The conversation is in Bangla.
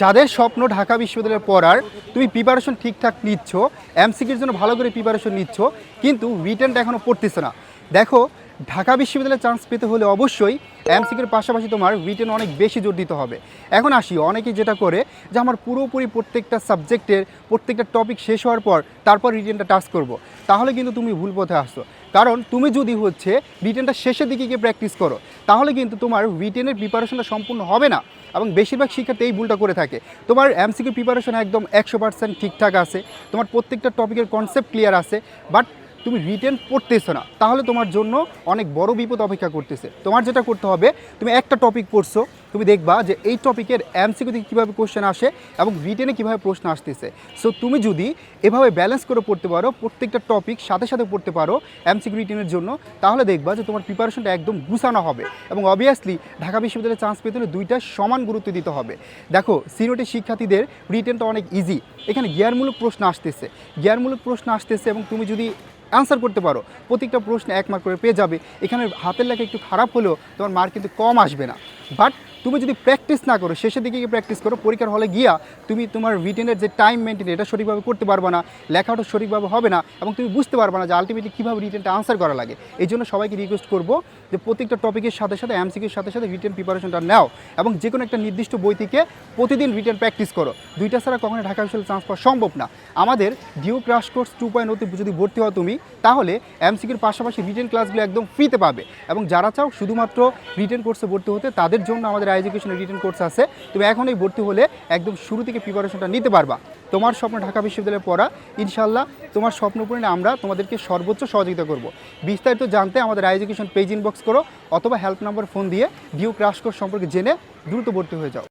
যাদের স্বপ্ন ঢাকা বিশ্ববিদ্যালয়ে পড়ার, তুমি প্রিপারেশন ঠিকঠাক নিচ্ছ এমসিকির জন্য ভালো করে প্রিপারেশন নিচ্ছ, কিন্তু রিটেনটা এখনও পড়তেছে না। দেখো, ঢাকা বিশ্ববিদ্যালয়ে চান্স পেতে হলে অবশ্যই এমসিকির পাশাপাশি তোমার রিটেন অনেক বেশি জোর দিতে হবে। এখন আসি অনেকেই যেটা করে যে আমার পুরোপুরি প্রত্যেকটা সাবজেক্টের প্রত্যেকটা টপিক শেষ হওয়ার পর তারপর রিটেনটা টাচ করব। তাহলে কিন্তু তুমি ভুল পথে আসছো। কারণ তুমি যদি হচ্ছে রিটেনটা শেষের দিকে গিয়ে প্র্যাকটিস করো তাহলে কিন্তু তোমার রিটেনের প্রিপারেশনটা সম্পূর্ণ হবে না। এবং বেশিরভাগ শিক্ষার্থী এই ভুলটা করে থাকে। তোমার এমসিকিউ প্রিপারেশন একদম একশো পার্সেন্ট ঠিকঠাক আছে। তোমার প্রত্যেকটা টপিকের কনসেপ্ট ক্লিয়ার আছে। বাট তুমি রিটেন পড়তেছো না। তাহলে তোমার জন্য অনেক বড় বিপদ অপেক্ষা করতেছে। তোমার যেটা করতে হবে, তুমি একটা টপিক পড়ছো। তুমি দেখবা যে এই টপিকের এমসিকিউ থেকে কীভাবে কোশ্চেন আসে এবং রিটেনে কীভাবে প্রশ্ন আসতেছে। সো তুমি যদি এভাবে ব্যালেন্স করে পড়তে পারো, প্রত্যেকটা টপিক সাথে সাথে পড়তে পারো এমসিকিউ রিটেনের জন্য, তাহলে দেখবা যে তোমার প্রিপারেশনটা একদম গুছানো হবে এবং অবভিয়াসলি ঢাকা বিশ্ববিদ্যালয়ে চান্স পেতে হলে দুইটা সমান গুরুত্ব দিতে হবে। দেখো সিনিয়রের শিক্ষার্থীদের রিটেনটা অনেক ইজি এখানে জ্ঞানমূলক প্রশ্ন আসতেছে। জ্ঞানমূলক প্রশ্ন আসতেছে এবং তুমি যদি অ্যান্সার করতে পারো। প্রত্যেকটা প্রশ্নে এক মার্ক করে পেয়ে যাবে। এখানে হাতের লেখা একটু খারাপ হলেও তোমার মার্ক কিন্তু কম আসবে না। বাট তুমি যদি প্র্যাকটিস না করো, শেষের দিকে গিয়ে প্র্যাকটিস করো, পরীক্ষার হলে গিয়া তুমি তোমার রিটেনের যে টাইম মেনটেন এটা সঠিকভাবে করতে পারবে না, লেখাটা সঠিকভাবে হবে না এবং তুমি বুঝতে পারবে না যে আলটিমেটলি কীভাবে রিটেনটা আনসার করা লাগে। এই জন্য সবাইকে রিকোয়েস্ট করব যে প্রত্যেকটা টপিকের সাথে সাথে এমসিকির সাথে সাথে রিটেন প্রিপারেশনটা নাও এবং যে কোনো একটা নির্দিষ্ট বই থেকে প্রতিদিন রিটেন প্র্যাকটিস করো। দুইটা ছাড়া কখনো ঢাকা বিশ্ববিদ্যালয়ে চান্স পাওয়া সম্ভব না। আমাদের DU crash course two point যদি ভর্তি হও তুমি তাহলে এমসিকির পাশাপাশি রিটেন ক্লাসগুলো একদম ফ্রিতে পাবে। এবং যারা চাও শুধুমাত্র রিটেন কোর্সে ভর্তি হতে, তাদের জন্য আমাদের এডুকেশনের রিটেন কোর্স আছে। তুমি এখনই ভর্তি হলে একদম শুরু থেকে প্রিপারেশনটা নিতে পারবা। তোমার স্বপ্ন ঢাকা বিশ্ববিদ্যালয়ে পড়া ইনশাল্লাহ তোমার স্বপ্ন পূরণে আমরা তোমাদেরকে সর্বোচ্চ সহযোগিতা করব। বিস্তারিত জানতে আমাদের এডুকেশন পেজ ইনবক্স করো, অথবা হেল্প নাম্বার ফোন দিয়ে ডিউ ক্রাশ কোর্স সম্পর্কে জেনে দ্রুত ভর্তি হয়ে যাও।